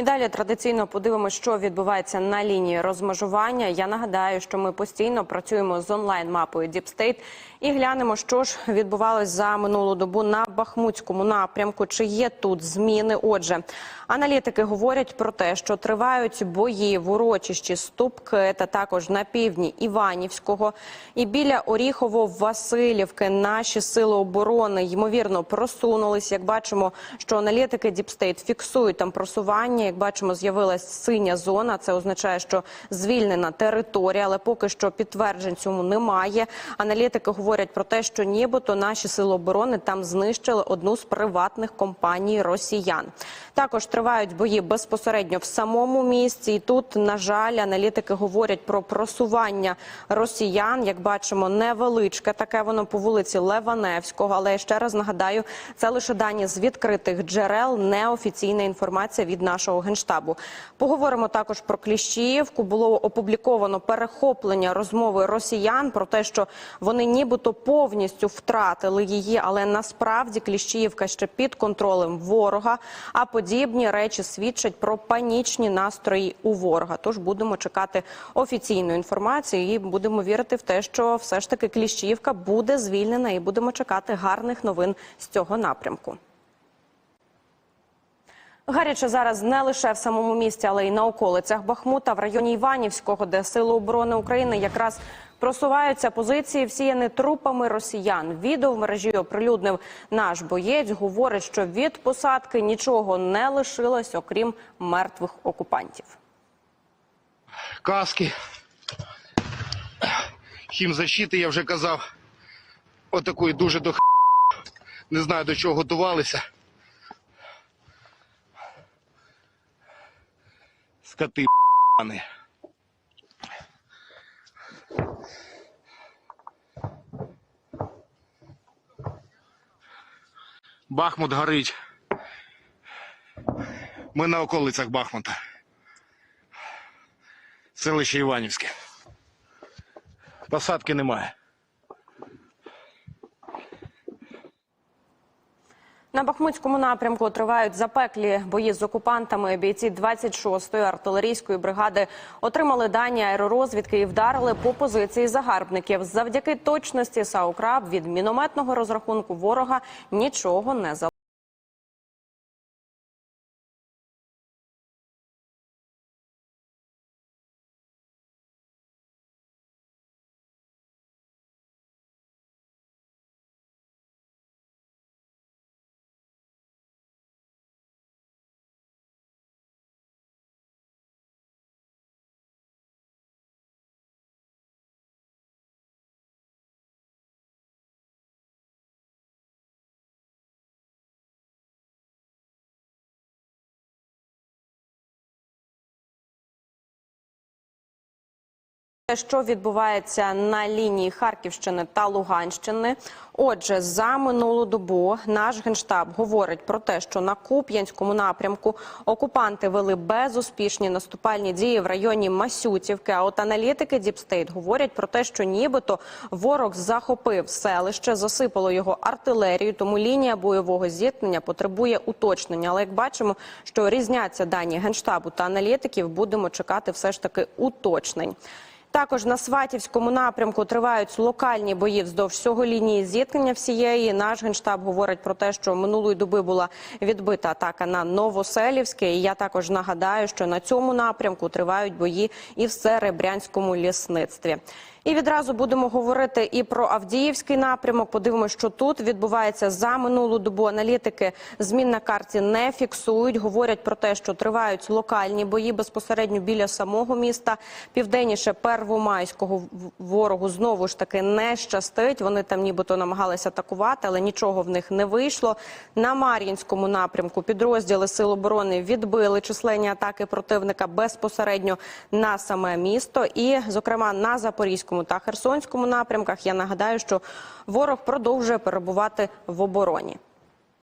І далі традиційно подивимося, що відбувається на лінії розмежування. Я нагадаю, що ми постійно працюємо з онлайн-мапою Діпстейт і глянемо, що ж відбувалось за минулу добу на Бахмутському напрямку. Чи є тут зміни? Отже, аналітики говорять про те, що тривають бої в урочищі Ступки та також на півдні Іванівського і біля Оріхово-Василівки наші сили оборони ймовірно просунулись. Як бачимо, що аналітики State фіксують там просування. Як бачимо, з'явилась синя зона. Це означає, що звільнена територія, але поки що підтверджень цьому немає. Аналітики говорять про те, що нібито наші сили оборони там знищили одну з приватних компаній росіян. Також тривають бої безпосередньо в самому місці. І тут, на жаль, аналітики говорять про просування росіян. Як бачимо, невеличке таке воно по вулиці Леваневського. Але я ще раз нагадаю, це лише дані з відкритих джерел, неофіційна інформація від нашого генштабу. Поговоримо також про Кліщіївку. Було опубліковано перехоплення розмови росіян про те, що вони нібито повністю втратили її, але насправді Кліщіївка ще під контролем ворога. А подібні речі свідчать про панічні настрої у ворога. Тож будемо чекати офіційну інформацію і будемо вірити в те, що все ж таки Кліщіївка буде звільнена, і будемо чекати гарних новин з цього напрямку. Гаряче зараз не лише в самому місті, але й на околицях Бахмута в районі Іванівського, де сили оборони України якраз просуваються позиції, всіяні трупами росіян. Відео в мережі оприлюднив наш боєць. Говорить, що від посадки нічого не лишилось, окрім мертвих окупантів. каски, хімзащити, я вже казав. Отакої дуже до х**. Не знаю до чого готувалися. Скоти ***ани. Бахмут горить. Ми на околицях Бахмута. Селище Іванівське. Посадки немає. На Бахмутському напрямку тривають запеклі бої з окупантами. Бійці 26-ї артилерійської бригади отримали дані аеророзвідки і вдарили по позиції загарбників. Завдяки точності САУКРАБ від мінометного розрахунку ворога нічого не залишилося. Що відбувається на лінії Харківщини та Луганщини? Отже, за минулу добу наш генштаб говорить про те, що на Куп'янському напрямку окупанти вели безуспішні наступальні дії в районі Масютівки. А от аналітики Діпстейт говорять про те, що нібито ворог захопив селище, засипало його артилерією. Тому лінія бойового зіткнення потребує уточнення. Але як бачимо, що різняться дані генштабу та аналітиків, будемо чекати все ж таки уточнень. Також на Сватівському напрямку тривають локальні бої вздовж всього лінії зіткнення всієї. Наш генштаб говорить про те, що минулої доби була відбита атака на Новоселівське. І я також нагадаю, що на цьому напрямку тривають бої і в Серебрянському лісництві. І відразу будемо говорити і про Авдіївський напрямок. Подивимося, що тут відбувається за минулу добу. Аналітики змін на карті не фіксують. Говорять про те, що тривають локальні бої безпосередньо біля самого міста. Південніше Первомайського ворогу знову ж таки не щастить. Вони там нібито намагалися атакувати, але нічого в них не вийшло. На Мар'їнському напрямку підрозділи Сил оборони відбили численні атаки противника безпосередньо на саме місто. І, зокрема, на Запорізькому та Херсонському напрямках. Я нагадаю, що ворог продовжує перебувати в обороні.